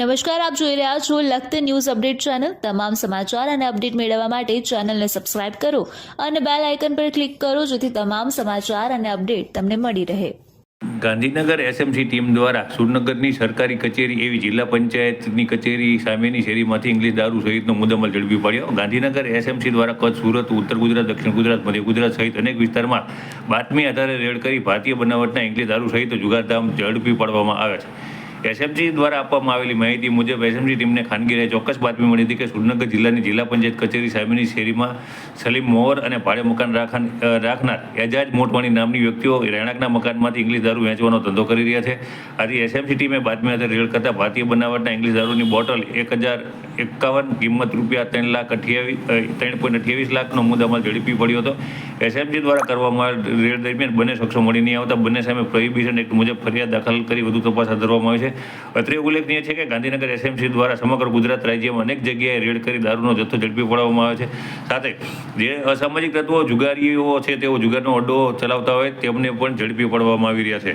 નમસ્કાર, આપ જોઈ રહ્યા છો લખત ન્યૂઝ અપડેટ ચેનલ. તમામ સમાચાર અને અપડેટ મેળવવા માટે ચેનલને સબસ્ક્રાઇબ કરો અને બેલ આઇકન પર ક્લિક કરો જેથી તમામ સમાચાર અને અપડેટ તમને મળી રહે. ગાંધીનગર એસએમસી ટીમ દ્વારા સુરનગરની સરકારી કચેરી એવી જિલ્લા પંચાયતની કચેરી સામેની શેરીમાંથી ઇંગ્લિશ દારૂ સહિતનો મુદ્દામાલ ઝડપી પડ્યો. ગાંધીનગર એસએમસી દ્વારા કચ્છ, સુરત, ઉત્તર ગુજરાત, દક્ષિણ ગુજરાત, મધ્ય ગુજરાત સહિત અનેક વિસ્તારમાં બાતમી આધારે રેડ કરી ભારતીય બનાવટના ઇંગ્લિશ દારૂ સહિત જુગારધામ ઝડપી પાડવામાં આવે છે. એસએમસી દ્વારા આપવામાં આવેલી માહિતી મુજબ એસએમસી ટીમને ખાનગી ચોક્કસ બાતમી મળી હતી કે સુરનગર જિલ્લાની જિલ્લા પંચાયત કચેરી સામેની શેરીમાં સલીમ મોહર અને ભાડે મકાન રાખન- રાખનાર એજાજ મોટવાણી નામની વ્યક્તિઓ રહેણાંકના મકાનમાંથી ઇંગ્લિશ દારૂ વેચવાનો ધંધો કરી રહ્યા છે. આથી એસએમસી ટીમે બાતમી આધારે રેડ કરતા ભારતીય બનાવટના ઇંગ્લિશ દારૂની બોટલ એક હજાર એકાવન કિંમત રૂપિયા ત્રણ લાખ અઠ્યાવીસ ત્રણ પોઈન્ટ અઠ્યાવીસ લાખનો મુદ્દામાં ઝડપી પડ્યો હતો. એસએમસી દ્વારા કરવામાં આવેલ રેડ દરમિયાન બંને શખ્સો મળી નહીં આવતા. બંને સામે પ્રોહિબિશન એક્ટ મુજબ ફરિયાદ દાખલ કરી વધુ તપાસ હાથ ધરવામાં આવી છે. અત્રે ઉલ્લેખનીય છે કે ગાંધીનગર એસએમસી દ્વારા સમગ્ર ગુજરાત રાજ્યમાં અનેક જગ્યાએ રેડ કરી દારૂનો જથ્થો ઝડપી પાડવામાં આવે છે. સાથે જે અસામાજિક તત્વો જુગારીઓ છે તેઓ જુગારનો અડ્ડો ચલાવતા હોય તેમને પણ ઝડપી પાડવામાં આવી રહ્યા છે.